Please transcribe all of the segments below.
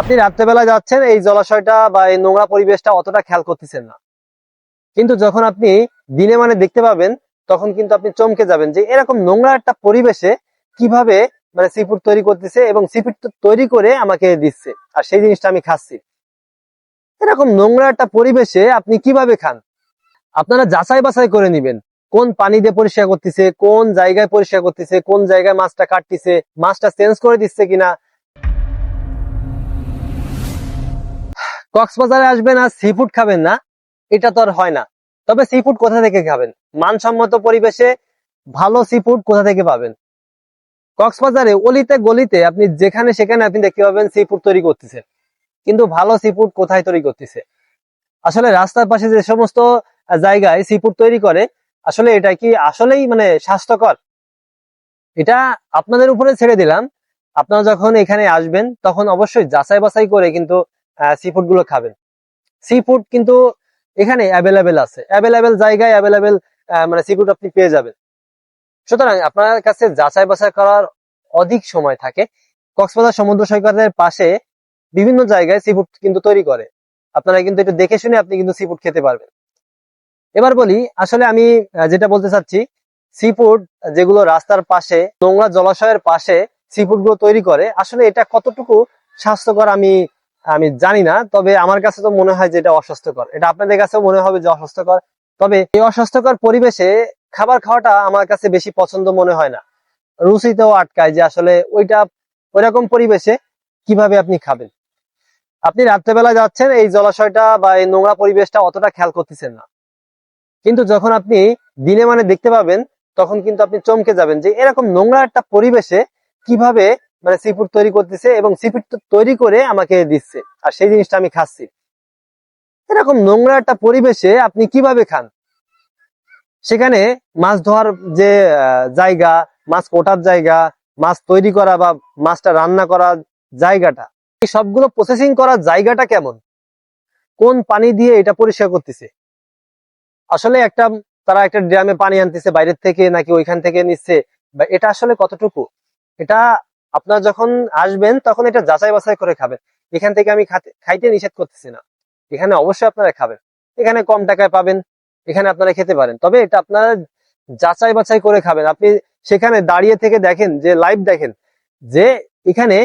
আপনি রাত্রেবেলা যাচ্ছেন, এই জলাশয়টা বা এই নোংরা পরিবেশটা অতটা খেয়াল করতেছেন না। কিন্তু যখন আপনি দিনে মানে দেখতে পাবেন, তখন কিন্তু আপনি চমকে যাবেন যে এরকম নোংরা একটা পরিবেশে কীভাবে মানে সি ফুড তৈরি করতেছে এবং সি ফুড তৈরি করে আমাকে দিচ্ছে। আর সেই জিনিসটা আমি খাচ্ছি। এরকম নোংরা একটা পরিবেশে আপনি কীভাবে খান? আপনারা যাচাই বাছাই করে নেবেন। কোন পানি দিয়ে পরিষ্কার করতেছে, কোন জায়গায় পরিষ্কার করতেছে, কোন জায়গায় মাছটা কাটতেছে, মাছটা চেঞ্জ করে দিচ্ছে কিনা কক্সবাজারে আসবেন আর সি ফুড খাবেন না, এটা তো আর হয় না। তবে সি ফুড কোথা থেকে খাবেন? মানসম্মত পরিবেশে ভালো সি ফুড কোথা থেকে পাবেন? কক্সবাজারে অলিতে গলিতে আপনি যেখানে সেখানে আপনি দেখতে পাবেন সি ফুড তৈরি করতেছে। কিন্তু ভালো সি ফুড কোথায় তৈরি করতেছে? আসলে রাস্তার পাশে যে সমস্ত জায়গায় সি ফুড তৈরি করে, আসলে এটা কি আসলেই মানে স্বাস্থ্যকর? এটা আপনাদের উপরে ছেড়ে দিলাম। আপনারা যখন এখানে আসবেন, তখন অবশ্যই যাচাই বাছাই করে কিন্তু সি ফুডগুলো খাবেন। সি ফুড কিন্তু এখানে অ্যাভেলেবেল আছে। অ্যাভেলেবেল জায়গায় অ্যাভেলেবেল মানে সি ফুড আপনি পেয়ে যাবেন। সুতরাং আপনার কাছে যাচাই বাছাই করার অধিক সময় থাকে। কক্সবাজার সমুদ্র সৈকতের পাশে বিভিন্ন জায়গায় সি ফুড কিন্তু তৈরি করে। আপনারা কিন্তু একটু দেখে শুনে আপনি কিন্তু সি ফুড খেতে পারবেন। এবার বলি, আসলে আমি যেটা বলতে চাচ্ছি সি ফুড যেগুলো রাস্তার পাশে, নোংরা জলাশয়ের পাশে সি ফুডগুলো তৈরি করে, আসলে এটা কতটুকু স্বাস্থ্যকর আমি আমি জানি না, তবে আমার কাছে তো মনে হয় যে এটা অস্বাস্থ্যকর। এটা আপনাদের কাছেও মনে হবে যে অস্বাস্থ্যকর। তবে এই অস্বাস্থ্যকর পরিবেশে খাবার খাওয়াটা আমার কাছে বেশি পছন্দ মনে হয় না। রুচিতেও আটকায় যে আসলে ওইটা, ওইরকম পরিবেশে কীভাবে আপনি খাবেন। আপনি রাত্রেবেলা যাচ্ছেন, এই জলাশয়টা বা এই নোংরা পরিবেশটা অতটা খেয়াল করতেছেন না। কিন্তু যখন আপনি দিনে মানে দেখতে পাবেন, তখন কিন্তু আপনি চমকে যাবেন যে এরকম নোংরা একটা পরিবেশে কীভাবে মানে সি ফুড তৈরি করতেছে এবং সি ফুড তৈরি করে আমাকে দিচ্ছে। আর সেই জিনিসটা আমি খাচ্ছি। এরকম নোংরা একটা পরিবেশে আপনি কীভাবে খান? সেখানে মাছ ধোয়ার যে জায়গা, মাছ কোটার জায়গা, মাছ তৈরি করা বা মাছটা রান্না করার জায়গাটা, এই সবগুলো প্রসেসিং করার জায়গাটা কেমন? কোন পানি দিয়ে এটা পরিষ্কার করতেছে? আসলে একটা, তারা একটা ড্রামে পানি আনতেছে, বাইরের থেকে নাকি ওইখান থেকে নিচ্ছে, বা এটা আসলে কতটুকু? এটা আপনার যখন আসবেন, তখন এটা যাচাই বাছাই করে খাবেন। এখান থেকে আমি খাইতে নিষেধ করতেছি না। এখানে অবশ্যই আপনারা খাবেন। এখানে কম টাকায় পাবেন, এখানে আপনারা খেতে পারেন। তবে এটা আপনারা যাচাই বাছাই করে খাবেন। আপনি সেখানে দাঁড়িয়ে থেকে দেখেন, যে লাইভ দেখেন, যে এখানে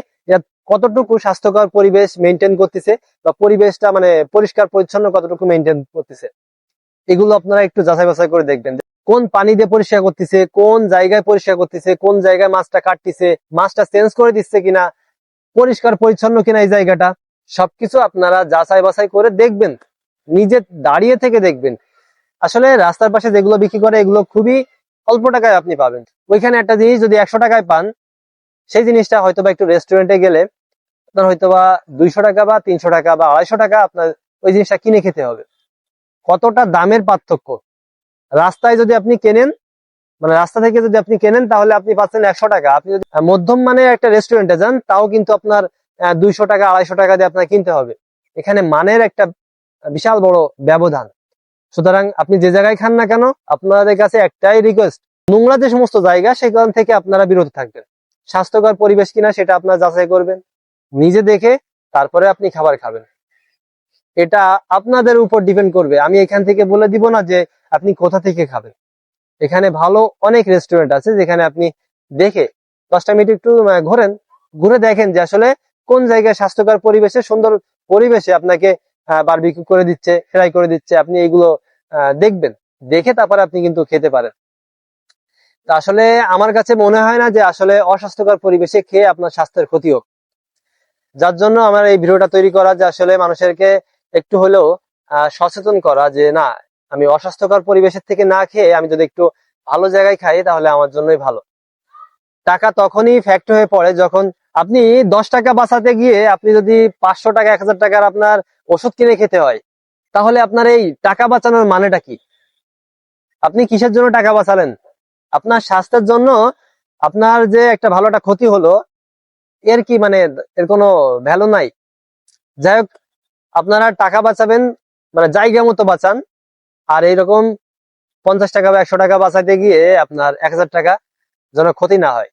কতটুকু স্বাস্থ্যকর পরিবেশ মেনটেন করতেছে বা পরিবেশটা মানে পরিষ্কার, পরিচ্ছন্ন কতটুকু মেনটেন করতেছে। এগুলো আপনারা একটু যাচাই বাছাই করে দেখবেন। কোন পানি দিয়ে পরিষ্কার করতেছে, কোন জায়গায় পরিষ্কার করতেছে, কোন জায়গায় মাছটা কাটতেছে, মাছটা চেঞ্জ করে দিচ্ছে কিনা, পরিষ্কার পরিচ্ছন্ন কিনা এই জায়গাটা, সবকিছু আপনারা যাচাই বাছাই করে দেখবেন। নিজে দাঁড়িয়ে থেকে দেখবেন। আসলে রাস্তার পাশে যেগুলো বিক্রি করে, এগুলো খুবই অল্প টাকায় আপনি পাবেন। ওইখানে একটা জিনিস যদি একশো টাকায় পান, সেই জিনিসটা হয়তো বা একটু রেস্টুরেন্টে গেলে আপনার হয়তো বা দুইশো টাকা বা তিনশো টাকা বা আড়াইশো টাকা আপনার ওই জিনিসটা কিনে খেতে হবে। কতটা দামের পার্থক্য? রাস্তায় যদি আপনি কেনেন মানে রাস্তা থেকে যদি আপনি কেনেন, তাহলে আপনি পাচ্ছেন একশো টাকা। আপনি যদি মধ্যম মানের একটা রেস্টুরেন্টে যান, তাও কিন্তু আপনার দুইশো টাকা, আড়াইশো টাকা দিয়ে আপনার কিনতে হবে। এখানে মানের একটা বিশাল বড় ব্যবধান। সুতরাং আপনি যে জায়গায় খান না কেন, আপনাদের কাছে একটাই রিকোয়েস্ট নোংরা যে সমস্ত জায়গা, সেখান থেকে আপনারা বিরত থাকবেন। স্বাস্থ্যকর পরিবেশ কিনা, সেটা আপনারা যাচাই করবেন। নিজে দেখে তারপরে আপনি খাবার খাবেন। এটা আপনাদের উপর ডিপেন্ড করবে। আমি এখান থেকে বলে দিব না যে আপনি কোথা থেকে খাবেন? এখানে ভালো অনেক রেস্টুরেন্ট আছে যেখানে আপনি দেখে দশটা মিনিট একটু ঘোরেন, ঘুরে দেখেন যে আসলে কোন জায়গায় স্বাস্থ্যকর পরিবেশে, সুন্দর পরিবেশে আপনাকে বারবিকিউ করে দিচ্ছে ফ্রাই করে দিচ্ছে, আপনি এগুলো দেখবেন। দেখে তারপরে আপনি কিন্তু খেতে পারেন। তা আসলে আমার কাছে মনে হয় না যে আসলে অস্বাস্থ্যকর পরিবেশে খেয়ে আপনার স্বাস্থ্যের ক্ষতি হোক। যার জন্য আমার এই ভিডিওটা তৈরি করা যে আসলে মানুষেরকে একটু হলেও সচেতন করা যে না আমি অস্বাস্থ্যকর পরিবেশের থেকে না খেয়ে আমি যদি একটু ভালো জায়গায় খাই, তাহলে আমার জন্যই ভালো। টাকা তখনই ফ্যাক্ট হয়ে পড়ে যখন আপনি দশ টাকা বাঁচাতে গিয়ে আপনি যদি পাঁচশো টাকা, এক হাজার টাকার আপনার ওষুধ কিনে খেতে হয়, তাহলে আপনার এই টাকা বাঁচানোর মানেটা কি? আপনি কিসের জন্য টাকা বাঁচালেন? আপনার স্বাস্থ্যের জন্য আপনার যে একটা ভালো একটা ক্ষতি হলো, এর কি মানে এর কোনো ভ্যালু নাই? যাই হোক, আপনারা টাকা বাঁচাবেন মানে জায়গা মতো বাঁচান। আর এইরকম পঞ্চাশ টাকা বা একশো টাকা বাঁচাতে গিয়ে আপনার এক হাজার টাকা যেন ক্ষতি না হয়।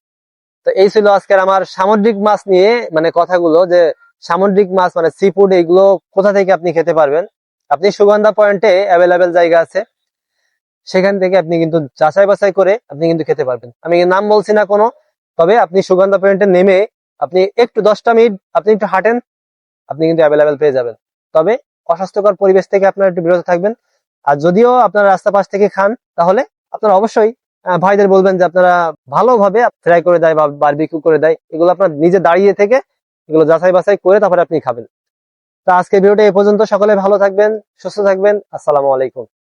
তো এই ছিল আজকের আমার সামুদ্রিক মাছ নিয়ে মানে কথাগুলো যে সামুদ্রিক মাছ মানে সি ফুড এগুলো কোথা থেকে আপনি খেতে পারবেন। আপনি সুগন্ধা পয়েন্টে অ্যাভেলেবেল জায়গা আছে। সেখান থেকে আপনি কিন্তু যাচাই বাছাই করে আপনি কিন্তু খেতে পারবেন। আমি নাম বলছি না কোনো, তবে আপনি সুগন্ধা পয়েন্টে নেমে আপনি একটু দশটা মিনিট আপনি একটু হাঁটেন, আপনি কিন্তু অ্যাভেলেবেল পেয়ে যাবেন। তবে অস্বাস্থ্যকর পরিবেশ থেকে আপনারা একটু বিরত থাকবেন। আর যদিও আপনারা রাস্তা পাশ থেকে খান, তাহলে আপনারা অবশ্যই ভাইদের বলবেন যে আপনারা ভালোভাবে ফ্রাই করে দেয় বা বারবিকিউ করে দেয়। এগুলো আপনার নিজে দাঁড়িয়ে থেকে এগুলো যাচাই বাছাই করে তারপরে আপনি খাবেন। তা আজকে ভিডিওটা এ পর্যন্ত। সকলে ভালো থাকবেন, সুস্থ থাকবেন। আসসালামু আলাইকুম।